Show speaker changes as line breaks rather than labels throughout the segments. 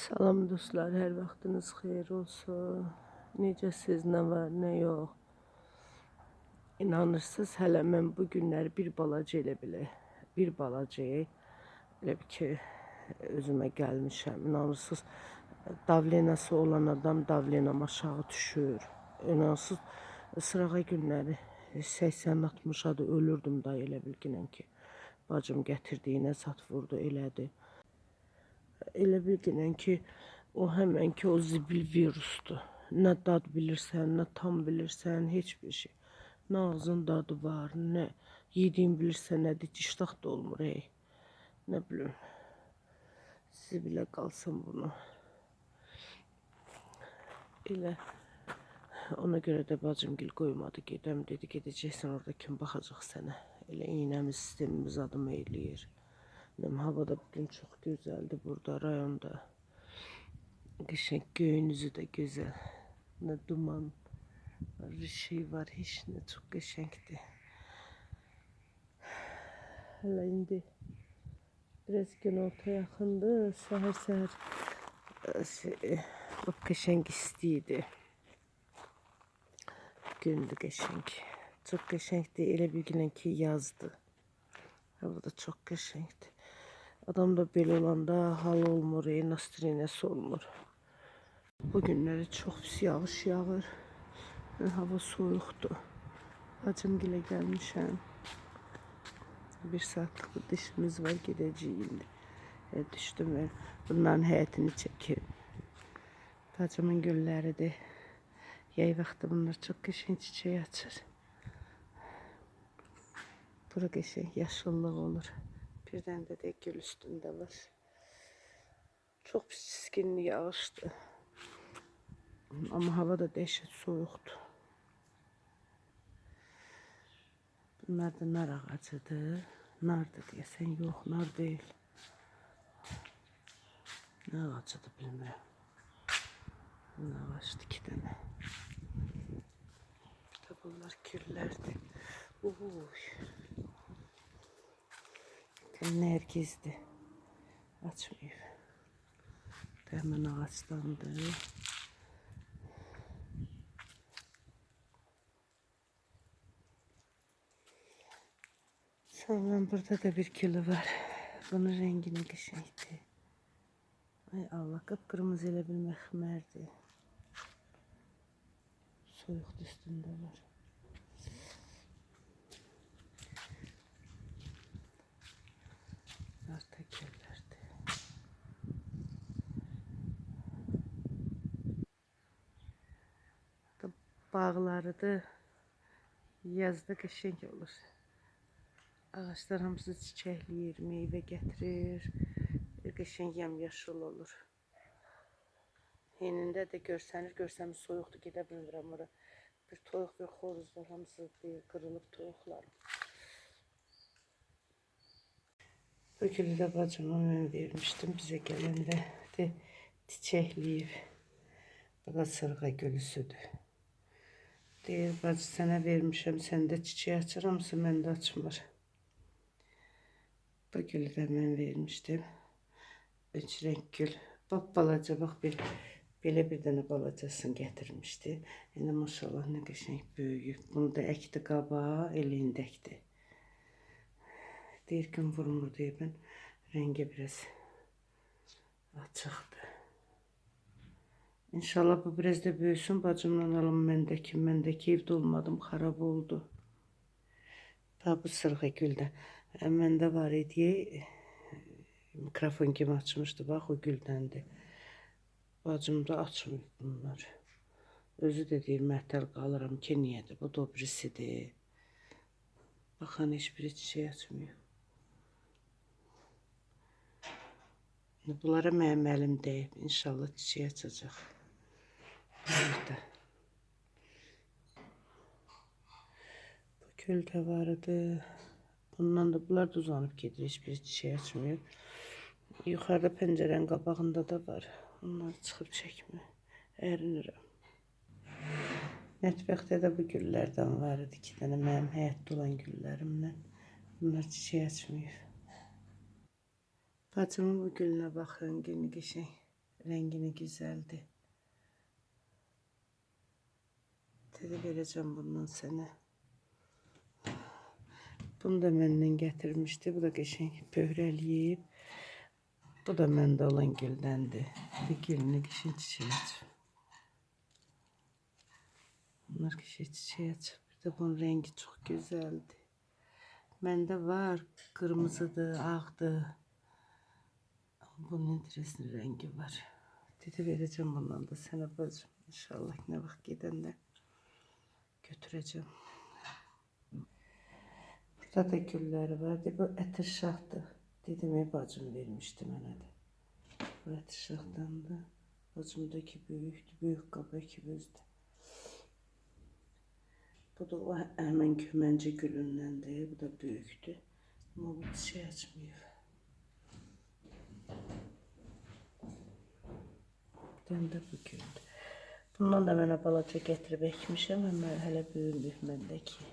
Salam dostlar, hər vaxtınız xeyir olsun. Necəsiz, nə var, nə yox. İnanırsınız, hələ mən bu günləri bir balaca elə belə, bir balacayı elə bir ki özümə gəlmişəm. İnanırsınız, davlenası olan adam davlenam aşağı düşür. İnanırsınız, sırağa günləri 80-60 adı ölürdüm da elə bilginən ki. Bacım gətirdiyinə sat vurdu, elədi. Elə bilginən ki, o həmən ki o zibil virusdur. Nə dad bilirsən, nə tam bilirsən, heç bir şey. Nə ağzın dadı var, nə yediyin bilirsən, nədir iştah da olmur, ey. Nə bilim. Zibilə qalsın bunu. Elə ona görə də bacımgil qoymadı gedəm dedi gedəcəksən orada kim baxacaq sənə. Elə iynəmiz sistemimiz adım eləyir. Nem hava da bugün çok güzeldi burada rayonda. Qəşəng göyünüzü də gözəl. Nə duman var, bir şey var, heç nə çox qəşəngdir. Hələ indi biraz günorta yaxındır. Səhər səhər e, şey, lap qəşəng istiydi. Gündü qəşəng. Çox qəşəngdir. Elə bilginən ki yazdı. Hava da çok qəşəngdir. Adam da belə olanda hal olmur, e, nastrinesi olmur. Bu günləri çox pis yağış yağır. Hava soyuqdur. Hacımgilə gəlmişəm. Bir saatlıq bir dişimiz var gedəcəyik indi. E, düşdüm və bunların həyətini çəkim. Bacımın gülləridir. Yay vaxtı bunlar çox qəşəng çiçək açır. Bura qəşəng yaşıllıq olur. Birdən də də gül üstündə var. Çox pis yağışdı. Amma hava da dəhşət soyuqdur. Bunlar da nar ağacıdır. Nardır deyəsən, yox, nar deyil. Nə ağacıdır bilmirəm. Bunun ağacdır iki. Bir də bunlar güllərdir. Uy. Nergizdi. Açmıyor. Hemen ağaçlandı. Sonra burada da bir kilo var. Bunun rengini qəşəngdir. Ay Allah, qıpqırmızı elə bir məxmərdir. Soyuq üstündə var. Bağlarıdır. Yazda qəşəng olur. Ağaçlar hamısı çiçəkləyir, meyvə gətirir. Qəşəng yamyaşıl olur. Yenində də görsənir, görsəniz soyuqdur, gedə bilmirəm ora. Bir toyuq, bir xoruz var, hamısı deyir, qırılıb toyuqlar. Bu gülü de bacıma ben vermiştim bize gelende de çiçekleyip. Bu da sırğa gülüsüdür. Deyir bacı sənə vermişəm, sən də çiçək açıramsın, mən də açmır. Bu gülü də mən vermişdim. Üç renk gül. Bak balaca bak bir belə bir dənə balacasını gətirmişdi. İndi maşallah nə qəşəng böyüyüb. Bunu da əkdi qabağa, elində əkdi. Deyir ki vurmur diye ben rengi biraz açıktı. İnşallah bu biraz da büyüsün. Bacımla alım mendeki. Mendeki evde olmadım. Harap oldu. Daha bu sırğa gülde. Mende var idi. Mikrofon kim açmıştı. Bak o güldendi. Bacım da açmıyor bunlar. Özü de deyir məhətəl qalıram ki, niyedir? Bu da birisidir. Baxan heç biri çiçək açmıyor. Bunlara mənim əlim dəyib. İnşallah çiçək açacaq. Burada. Bu gül də vardı. Bundan da bunlar da uzanıb gedir. Heç bir çiçək açmıyor. Yuxarıda pəncərənin qabağında da var. Onları çıxıb çəkmir. Ərinirəm. Mətbəxdə də bu güllərdən var idi. İki dənə mənim həyətdə olan güllərimdən. Bunlar çiçək açmıyor. Bacımın bu gülünə baxın, günü qəşəng. Rengini güzeldi. Dedi vereceğim bundan sana. Bunu da benden getirmişti. Bu da geçen pöhreleyip. Bu da mende olan gildendi. Bir gelini kişinin çiçeği açıp. Bunlar kişi çiçeği açıp. Bir de bunun rengi çok güzeldi. Mende var. Kırmızıdı, ağdı. Bunun interesinin rengi var. Dedi vereceğim bundan da sana bacım. İnşallah ne vakit gidende götüreceğim. Burada da gülleri vardı. Bu etirşahtı. Dedime bacım vermişti bana da. Bu etirşahtan da bacımdaki büyüktü. Büyük kaba ikimizdi. Bu da o hemen kümence gülünden de. Bu da büyüktü. Ama bu şey açmıyor. Ben de bu güldü. Bundan da mənə balaca gətirib əkmişəm, amma hələ böyümür məndəki.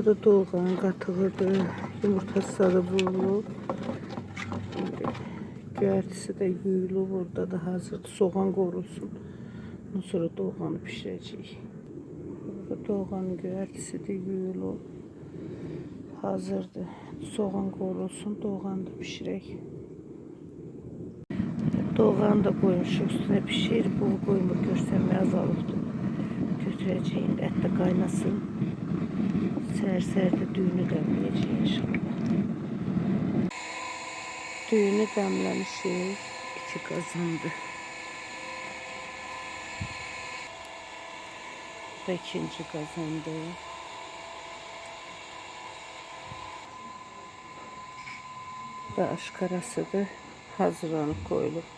Burada da doğran katılıdır. Yumurtası da vurulur. Şimdi Göyərtisi də yuyulur. Burada da hazır soğan qorulsun. Ondan sonra doğanı pişirəcəyik. Burada doğanın göyərtisi də yuyulur. Hazırdır. Soğan qorulsun, doğanı da pişirək. Doğanı da koymuşuq üstüne pişir. Bu koymur görsənmə azalıbdır. Götürəcəyim. Ət də qaynasın. Səhər-səhər də düyünü dəmləyəcəyik inşallah. Düyünü dəmləmişik. İki qazandı. Bu da ikinci qazandı. Bu da aşkarasıdır. Hazırlanıb qoyulub.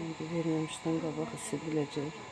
İndi verməmişdən qabağı sililəcək.